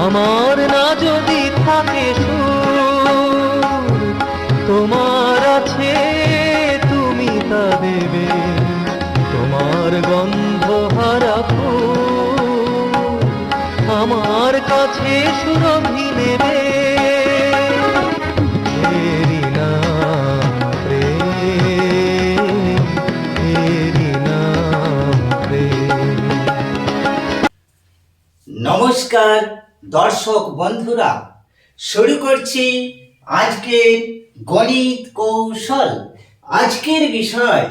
আমার না যদি থাকে তোমার আছে, তুমি তা দেবে। তোমার গন্ধ হারা আমার কাছে সুরভি নেবে। নমস্কার। দর্শক বন্ধুরা, শুরু করছি আজকের গণিত কৌশল। আজকের বিষয়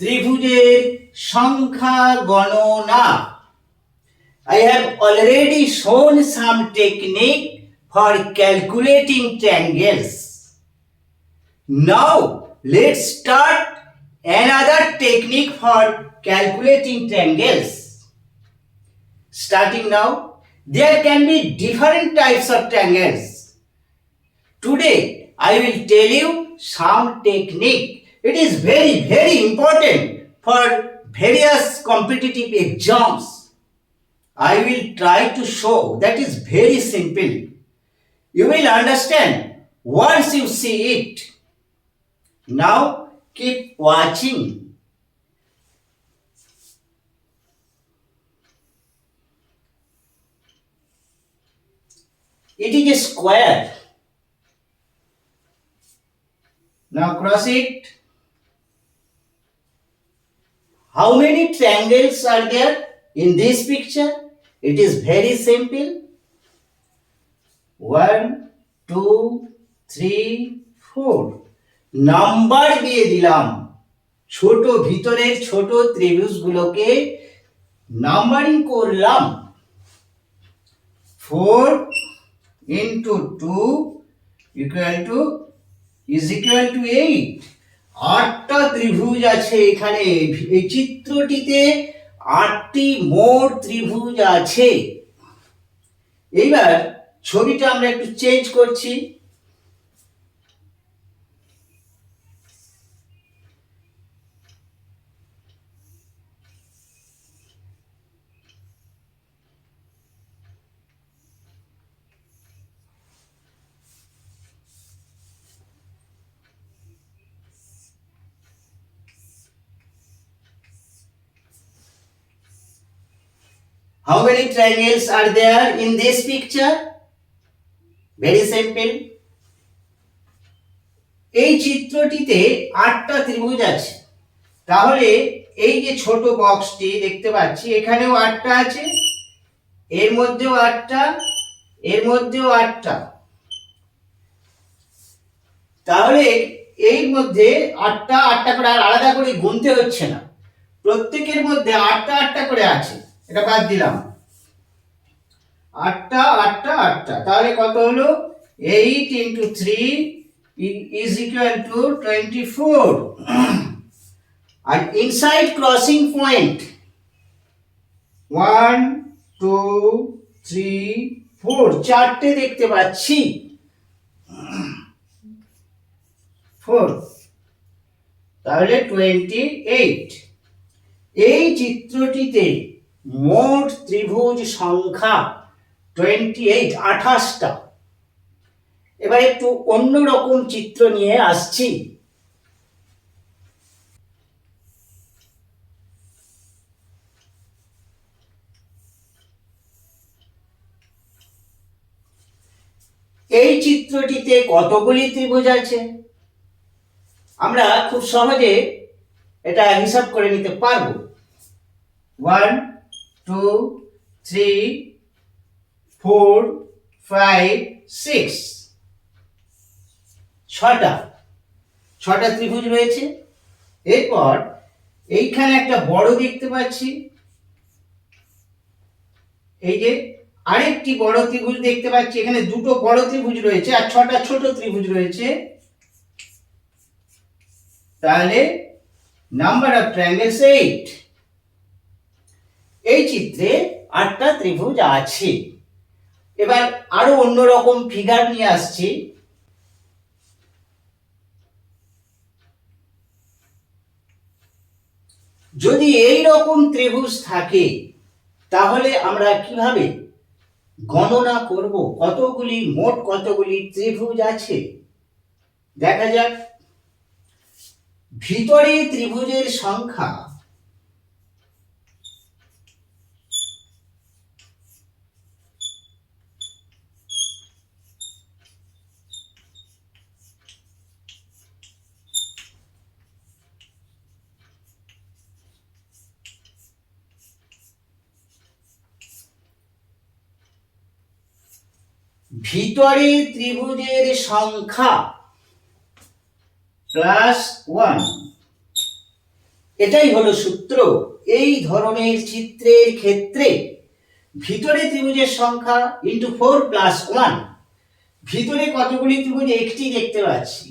ত্রিভুজের সংখ্যা গণনা। I have already shown some technique for calculating tangles now let's start another technique for calculating tangles starting now there can be different types of triangles. Today, I will tell you some technique. It is very, very important for various competitive exams. I will try to show that is very simple. You will understand once you see it. Now, keep watching. It is a square. Now cross it. How many triangles are there in this picture? It is very simple. One, two, three, four. Number দিয়ে দিলাম ছোট ভিতরের ছোট ত্রিভুজগুলোকে numbering করলাম four into 2 equal to is equal to 8 আটটা ত্রিভুজ আছে এখানে। এই চিত্রটিতে আটটি মোট ত্রিভুজ আছে। এইবার ছবিটা আমরা একটু চেঞ্জ করছি। How many triangles are there in this picture? Very simple. এই চিত্রটিতে আটটা ত্রিভুজ আছে তাহলে এই যে ছোট বক্সটি দেখতে পাচ্ছি, এখানেও আটটা আছে, এর মধ্যেও আটটা, এর মধ্যেও আটটা তাহলে এই মধ্যে আটটা আটটা করে আর আলাদা করে গুনতে হচ্ছে না প্রত্যেকের মধ্যে আটটা আটটা করে আছে এটা বাদ দিলাম। আটটা আটটা আটটা। তাহলে কত হলো? Eight into three is equal to twenty four R inside crossing point one two three four চারটে দেখতে পাচ্ছি। ফোর তাহলে টোয়েন্টি এইট এই চিত্রটিতে মোট ত্রিভুজ সংখ্যা টোয়েন্টি এইট আঠাশটা। এবার একটু অন্যরকম চিত্র নিয়ে আসছি। এই চিত্রটিতে কতগুলি ত্রিভুজ আছে? আমরা খুব সহজে এটা হিসাব করে নিতে পারব। One two three four five six ছটা ছটা ত্রিভুজ রয়েছে। এরপর এইখানে একটা বড় দেখতে পাচ্ছি। এই যে আরেকটি বড় ত্রিভুজ দেখতে পাচ্ছি। এখানে দুটো বড় ত্রিভুজ রয়েছে আর ছটা ছোট ত্রিভুজ রয়েছে। তাহলে নাম্বার অফ ট্রায়াঙ্গেলস এইট। এই চিত্রে আটটা ত্রিভুজ আছে। এবার আরও অন্যরকম ফিগার নিয়ে আসছি। যদি এই রকম ত্রিভুজ থাকে, তাহলে আমরা কীভাবে গণনা করব? কতগুলি, মোট কতগুলি ত্রিভুজ আছে? দেখা যাক। ভিতরে ত্রিভুজের সংখ্যা ভিতরে ত্রিভুজের সংখ্যা প্লাস ওয়ান এটাই হলো সূত্র। এই ধরনের চিত্রের ক্ষেত্রে ভিতরে ত্রিভুজের সংখ্যা ইন্টু ফোর প্লাস ওয়ান ভিতরে কতগুলি ত্রিভুজ? একটি দেখতে পাচ্ছি।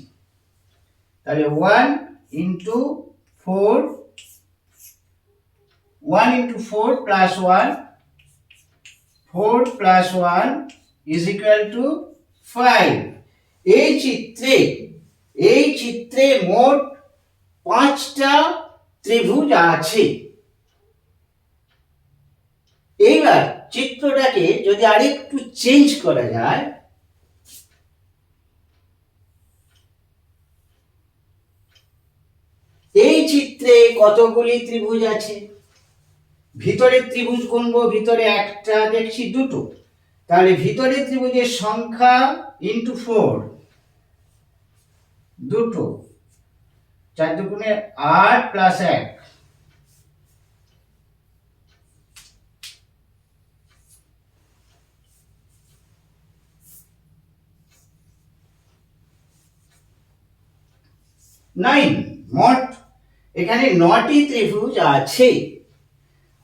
তাহলে one into four one into four plus one four plus one is equal to five এই চিত্রে এই চিত্রে মোট পাঁচটা ত্রিভুজ আছে। এইবার চিত্রটাকে যদি আরেকটু চেঞ্জ করা যায়, এই চিত্রে কতগুলি ত্রিভুজ আছে? ভিতরে ত্রিভুজ গুনবো, ভিতরে একটা, দেখছি দুটো। তাহলে ভিতরে ত্রিভুজের সংখ্যা ইন্টু ফোর দুটো। চার দুগুণে আট প্লাস এক। নাইন, মোট। এখানে নটি ত্রিভুজ আছে।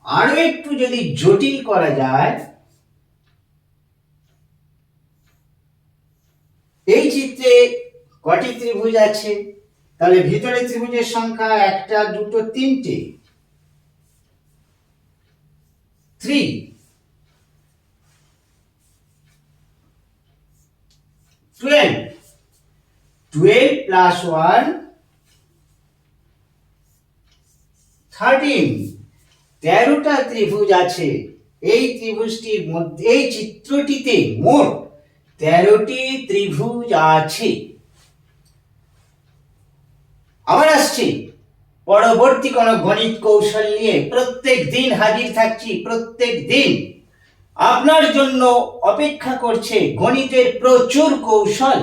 আরও একটু যদি জটিল করা যায় এই চিত্রে কটি ত্রিভুজ আছে? তাহলে ভিতরে ত্রিভুজের সংখ্যা একটা, দুটো, তিনটে। Three. Twelve. Twelve plus one, thirteen. তেরোটা ত্রিভুজ আছে। এই ত্রিভুজটির মধ্যে, এই চিত্রটিতে মোট তেরোটি ত্রিভুজ আছে। আবার আসছি, পরবর্তী কোন গণিত কৌশল নিয়ে প্রত্যেক দিন হাজির থাকছি, প্রত্যেক দিন। আপনার জন্য অপেক্ষা করছে গণিতের প্রচুর কৌশল।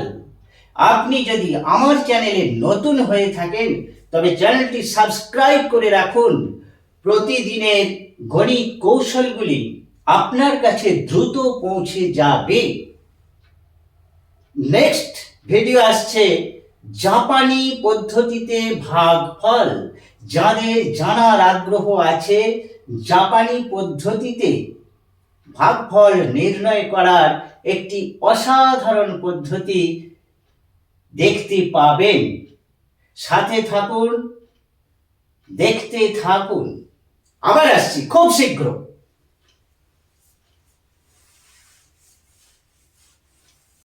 আপনি যদি আমার চ্যানেলে নতুন হয়ে থাকেন, তবে চ্যানেলটি সাবস্ক্রাইব করে রাখুন। প্রতিদিনের গণিত কৌশলগুলি আপনার কাছে দ্রুত পৌঁছে যাবে। নেক্সট ভিডিও আসছে জাপানি পদ্ধতিতে ভাগফল যাদের জানার আগ্রহ আছে জাপানি পদ্ধতিতে ভাগফল নির্ণয় করার একটি অসাধারণ পদ্ধতি দেখতে পাবেন। সাথে থাকুন, দেখতে থাকুন। আবার আসছি খুব শীঘ্র।